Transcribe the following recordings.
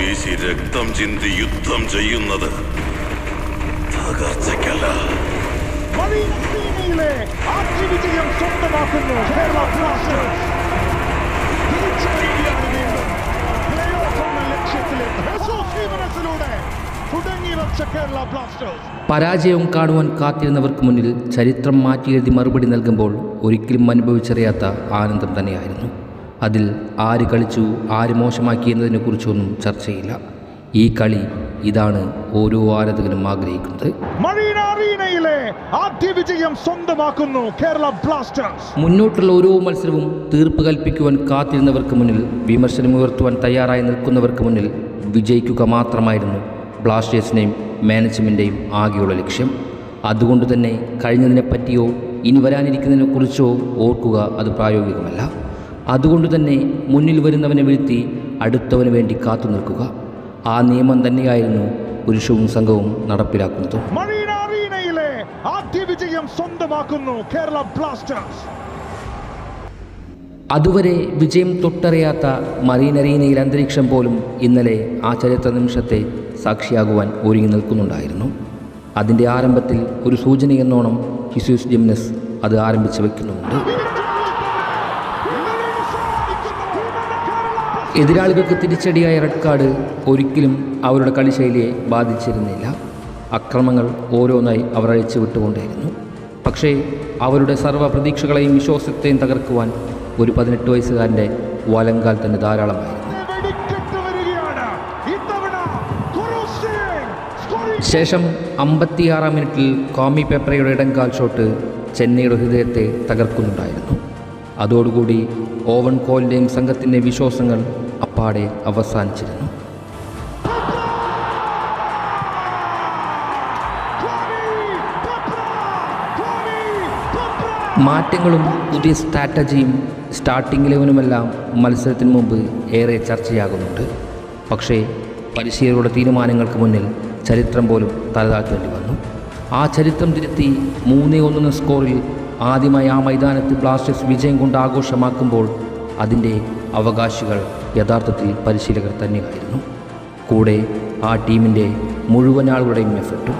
വീശി രക്തം ചിന്തി യുദ്ധം ചെയ്യുന്നത് തകർച്ചയ്ക്കല്ല. വിജയം സ്വന്തമാക്കുന്നു. കേരള ബ്ലാസ്റ്റേഴ്സ്. പരാജയവും കാണുവാൻ കാത്തിരുന്നവർക്ക് മുന്നിൽ ചരിത്രം മാറ്റിയെഴുതി മറുപടി നൽകുമ്പോൾ ഒരിക്കലും അനുഭവിച്ചറിയാത്ത ആനന്ദം തന്നെയായിരുന്നു. അതിൽ ആര് കളിച്ചു ആര് മോശമാക്കി എന്നതിനെക്കുറിച്ചൊന്നും ചർച്ചയില്ല. ഈ കളി ഇതാണ് ഓരോ ആരാധകനും ആഗ്രഹിക്കുന്നത്. ആദ്യ വിജയം സ്വന്തമാക്കുന്നു കേരള ബ്ലാസ്റ്റേഴ്സ്. മുന്നോട്ടുള്ള ഓരോ മത്സരവും തീർപ്പ് കൽപ്പിക്കുവാൻ കാത്തിരുന്നവർക്ക് മുന്നിൽ വിമർശനം ഉയർത്തുവാൻ തയ്യാറായി നിൽക്കുന്നവർക്ക് മുന്നിൽ വിജയിക്കുക മാത്രമായിരുന്നു ബ്ലാസ്റ്റേഴ്സിന്റെയും മാനേജ്മെന്റെയും ആകെയുള്ള ലക്ഷ്യം. അതുകൊണ്ട് തന്നെ കഴിഞ്ഞതിനെപ്പറ്റിയോ ഇനി വരാനിരിക്കുന്നതിനെക്കുറിച്ചോ ഓർക്കുക അത് പ്രായോഗികമല്ല. അതുകൊണ്ട് തന്നെ മുന്നിൽ വരുന്നവനെ വീഴ്ത്തി അടുത്തവന് വേണ്ടി കാത്തു നിൽക്കുക. ആ നിയമം തന്നെയായിരുന്നു പുരുഷവും സംഘവും നടപ്പിലാക്കുന്നത്. ആദ്യ വിജയം സ്വന്തമാക്കുന്നു കേരള ബ്ലാസ്റ്റേഴ്സ്. അതുവരെ വിജയം തൊട്ടറിയാത്ത മറീനറീനയിൽ അന്തരീക്ഷം പോലും ഇന്നലെ ആ ചരിത്ര നിമിഷത്തെ സാക്ഷിയാകുവാൻ ഒരുങ്ങി നിൽക്കുന്നുണ്ടായിരുന്നു. അതിന്റെ ആരംഭത്തിൽ ഒരു സൂചനയെന്നോണം ഹിസൂസ് ജിംനസ് അത് ആരംഭിച്ചു വയ്ക്കുന്നുമുണ്ട് എതിരാളികൾക്ക് തിരിച്ചടിയായ റെഡ് കാർഡ് ഒരിക്കലും അവരുടെ കളിശൈലിയെ ബാധിച്ചിരുന്നില്ല. അക്രമങ്ങൾ ഓരോന്നായി അവർ അഴിച്ചു വിട്ടുകൊണ്ടേയിരുന്നു. പക്ഷേ അവരുടെ സർവ പ്രതീക്ഷകളെയും വിശ്വാസത്തെയും തകർക്കുവാൻ ഒരു പതിനെട്ട് വയസ്സുകാരന്റെ വലങ്കാൽ തന്നെ ധാരാളമായിരുന്നു. ശേഷം അമ്പത്തിയാറാം മിനിറ്റിൽ കോമി പെപ്രയുടെ ഇടങ്കാൽ ഷോട്ട് ചെന്നൈയുടെ ഹൃദയത്തെ തകർക്കുന്നുണ്ടായിരുന്നു. അതോടുകൂടി ഓവൻ കോലിന്റെയും സംഘത്തിന്റെയും വിശ്വാസങ്ങൾ അപ്പാടെ അവസാനിച്ചിരുന്നു. മാറ്റങ്ങളും പുതിയ സ്ട്രാറ്റജിയും സ്റ്റാർട്ടിംഗ് ലെവനുമെല്ലാം മത്സരത്തിന് മുമ്പ് ഏറെ ചർച്ചയാകുന്നുണ്ട്. പക്ഷേ പരിശീലകരുടെ തീരുമാനങ്ങൾക്ക് മുന്നിൽ ചരിത്രം പോലും തലതാഴ്ത്തേണ്ടി വന്നു. ആ ചരിത്രം തിരുത്തി മൂന്നേ ഒന്നെന്ന സ്കോറിൽ ആദ്യമായി ആ മൈതാനത്ത് ബ്ലാസ്റ്റേഴ്സ് വിജയം കൊണ്ട് ആഘോഷമാക്കുമ്പോൾ അതിന്റെ അവകാശികൾ യഥാർത്ഥത്തിൽ പരിശീലകർ തന്നെയായിരുന്നു. കൂടെ ആ ടീമിന്റെ മുഴുവൻ ആളുകളുടെയും എഫർട്ടും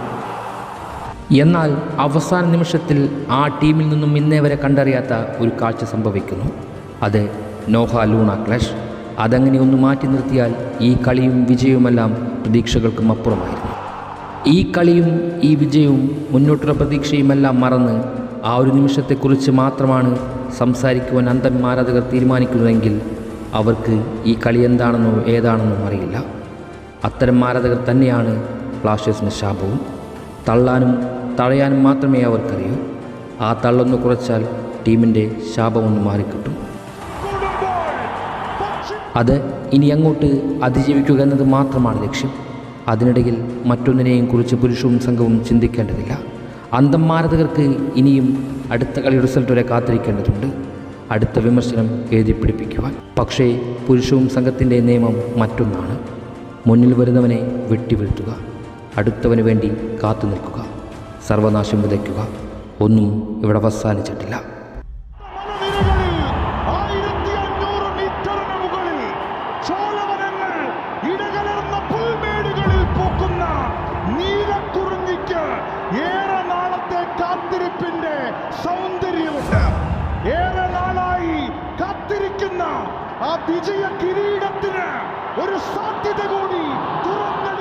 എന്നാൽ അവസാന നിമിഷത്തിൽ ആ ടീമിൽ നിന്നും ഇന്നേ വരെ കണ്ടറിയാത്ത ഒരു കാഴ്ച സംഭവിക്കുന്നു. അത് നോഹ ലൂണ ക്ലഷ്. അതങ്ങനെ ഒന്ന് മാറ്റി നിർത്തിയാൽ ഈ കളിയും വിജയവുമെല്ലാം പ്രതീക്ഷകൾക്കും അപ്പുറമായിരുന്നു. ഈ കളിയും ഈ വിജയവും മുന്നോട്ടുള്ള പ്രതീക്ഷയുമെല്ലാം മറന്ന് ആ ഒരു നിമിഷത്തെക്കുറിച്ച് മാത്രമാണ് സംസാരിക്കുവാൻ അന്തം ആരാധകർ തീരുമാനിക്കുന്നതെങ്കിൽ അവർക്ക് ഈ കളി എന്താണെന്നോ ഏതാണെന്നോ അറിയില്ല. അത്തരം ആരാധകർ തന്നെയാണ് ബ്ലാസ്റ്റേഴ്സിന്റെ ശാപവും. തള്ളാനും തഴയാനും മാത്രമേ അവർക്കറിയൂ. ആ തള്ളൊന്ന് കുറച്ചാൽ ടീമിന്റെ ശാപമൊന്ന് മാറിക്കിട്ടും. അത് ഇനി അങ്ങോട്ട് അതിജീവിക്കുക എന്നത് മാത്രമാണ് ലക്ഷ്യം. അതിനിടയിൽ മറ്റൊന്നിനെയും കുറിച്ച് പുരുഷവും സംഘവും ചിന്തിക്കേണ്ടതില്ല. അന്തം ആരാധകർക്ക് ഇനിയും അടുത്ത കളി റിസൾട്ട് വരെ കാത്തിരിക്കേണ്ടതുണ്ട്. അടുത്ത വിമർശനം എഴുതി പിടിപ്പിക്കുവാൻ. പക്ഷേ പുരുഷവും സംഘത്തിന്റെ നിയമം മറ്റൊന്നാണ്. മുന്നിൽ വരുന്നവനെ വെട്ടിവീഴ്ത്തുക. അടുത്തവന് വേണ്ടി കാത്തു നിൽക്കുക സർവനാശം വിതയ്ക്കുക. ഒന്നും ഇവിടെ അവസാനിച്ചിട്ടില്ല. ആ വിജയ കിരീടത്തിന് ഒരു സാധ്യത കൂടി തുറന്നു